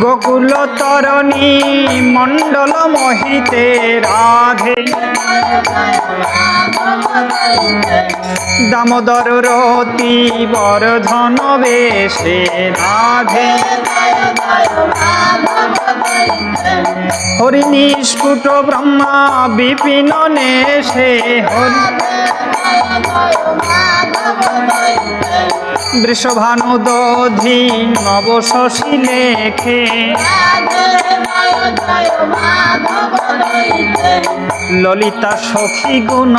গোকুল তরণী মণ্ডল মোহিতে রাধে। দামোদর রতি বরধন বেশে রাধে। হরিণী স্ফুট ব্রহ্মা বিপিন নেশে হরি। বৃষভানু দধি নব শশী লেখে ললিতা সখী গুণ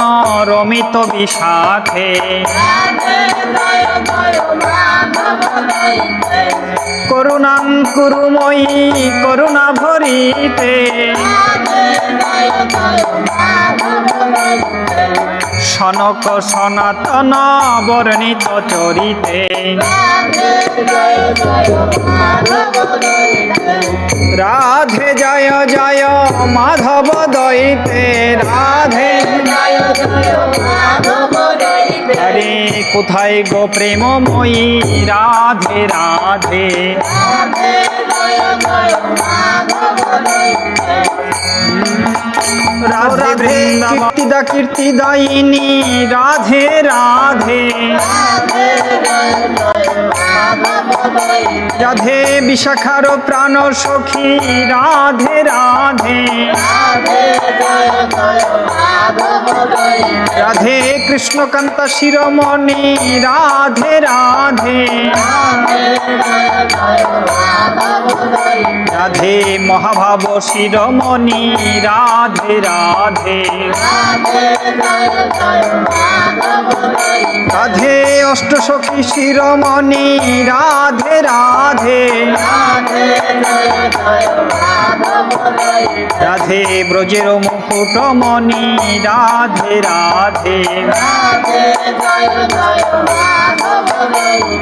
রমিত বিশাখে করুণাং কুরুময়ী করুণা ভরিতে। সনক সনাতন বর্ণিত চরিতে। রাধে জয় জয় মাধব দইতে। রাধে আরে কোথায় গো প্রেমময়ী? রাধে রাধে। রাধে কীর্তিদা কীর্তিদায়িনী। রাধে রাধে। রাধে বিশাখার প্রাণ সখী। রাধে রাধে। রাধে কৃষ্ণকান্ত শিরোমণি, রাধে রাধে। রাধে মহাভাব শিরোমণি, রাধে রাধে। রাধে অষ্টসখী শিরোমণি, রাধে রাধে। রাধে ব্রজের মুকুটমণি রাধে রাধে।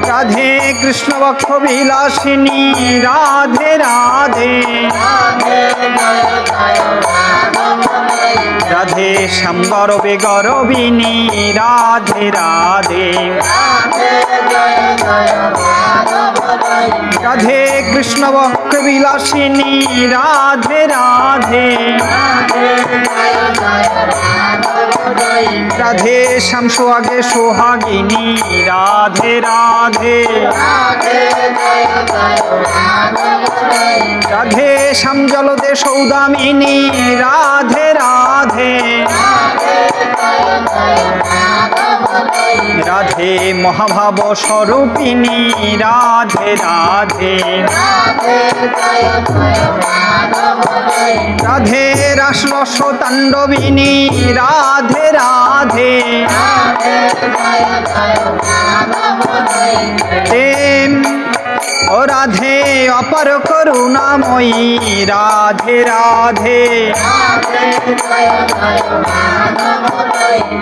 রাধে কৃষ্ণ বক্ষ বিলাসিনী রাধে রাধে। রাধে শ্যাম্বরবে গরবিনী রাধে রাধে। কৃষ্ণ বক্ষ বিলাসিনী, রাধে রাধে। রাধে শামসু আগে সোহাগিনী, রাধে রাধে। রাধে শ্যামজলদে সৌদামিনী, রাধে রাধে। রাধে মহাভাব স্বরূপিনী রাধে রাধে। রাধে রাসরস তাণ্ডবিনী রাধে রাধে। প্রেম ও রাধে, অপর করুণাময়ী রাধে রাধে।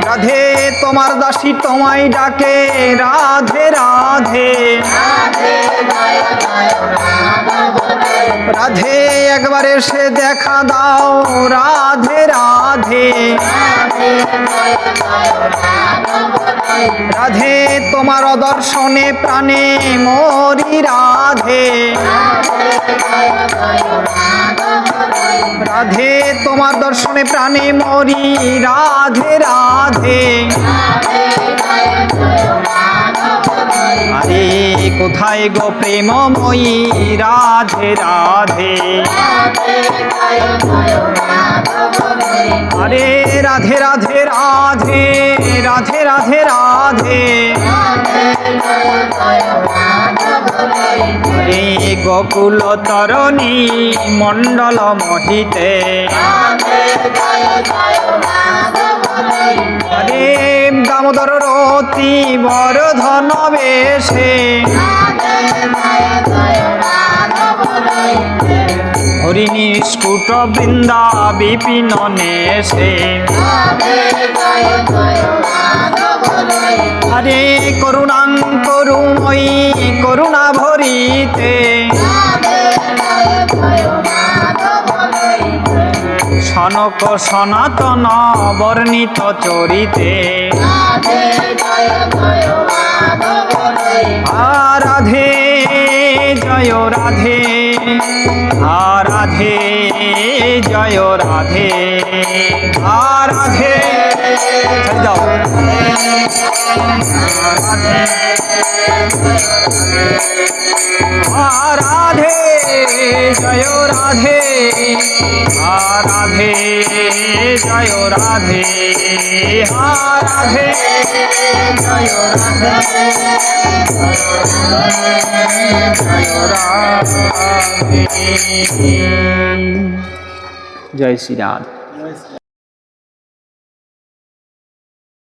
রাধে, তোমার দাসী তোমায় ডাকে। রাধে রাধে। রাধে, একবার এসে দেখা দাও। রাধে রাধে। রাধে, তোমার দর্শনে প্রাণে মরি রাধে। রাধে, তোমার দর্শনে প্রাণে মরি রাধে রাধে। আরে, কোথায় গো প্রেমময়ী? রাধে রাধে। আরে রাধে রাধে রাধে রাধে রাধে রাধে। রে গোকুল তরণী মণ্ডল মহিতে। আরে দামোদর রতি বরধন বেশে। হরিণী স্ফুট বৃন্দা বিপিন নেশে আরে করুণাং করুময়ী করুণা ভরিতে। সনক সনাতন বর্ণিত চরিতে। রাধে, জয় রাধে। হা রাধে জয় রাধে হা রাধে ছেড়ে দাও হা রাধে জয় রাধে হা রাধে জয় জয় শ্রী